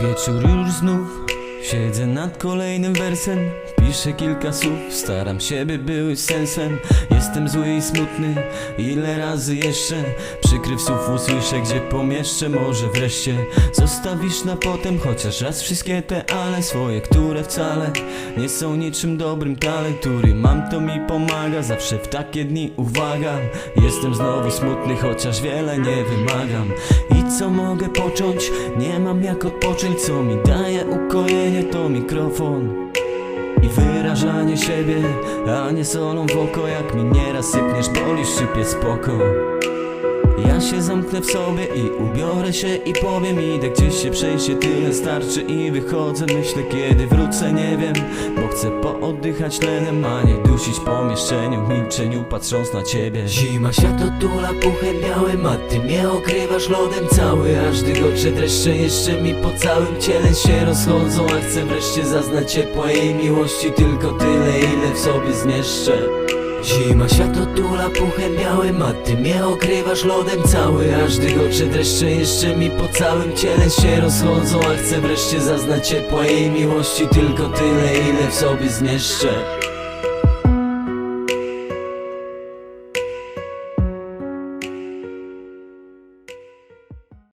Wieczór już znów. Siedzę nad kolejnym wersem. Piszę kilka słów. Staram się by były sensem. Jestem zły i smutny. Ile razy jeszcze? Przykryw słów usłyszę gdzie pomieszczę. Może wreszcie Zostawisz na potem Chociaż raz wszystkie te ale Swoje, które wcale Nie są niczym dobrym talent Który mam to mi pomaga Zawsze w takie dni uwaga. Jestem znowu smutny Chociaż wiele nie wymagam. I co mogę począć? Nie mam jak odpocząć Co mi daje ukojenie to mikrofon i wyrażanie siebie, a nie solą w oko Jak mi nieraz sypniesz, bolisz, szczypie spoko się zamknę w sobie i ubiorę się i powiem Idę gdzieś się przejść, się tyle starczy i wychodzę. Myślę kiedy wrócę, nie wiem Bo chcę pooddychać tlenem, a nie dusić po mieszczeniu W milczeniu patrząc na ciebie. Zima świat otula puchem białym, a ty mnie okrywasz lodem cały Aż dygocze dreszcze jeszcze mi po całym ciele się rozchodzą A chcę wreszcie zaznać ciepła jej miłości Tylko tyle, ile w sobie zmieszczę Zima świat otula puchem białym, a ty mnie okrywasz lodem cały Aż dygocze dreszcze jeszcze mi po całym ciele się rozchodzą A chcę wreszcie zaznać ciepła jej miłości Tylko tyle, ile w sobie zmieszczę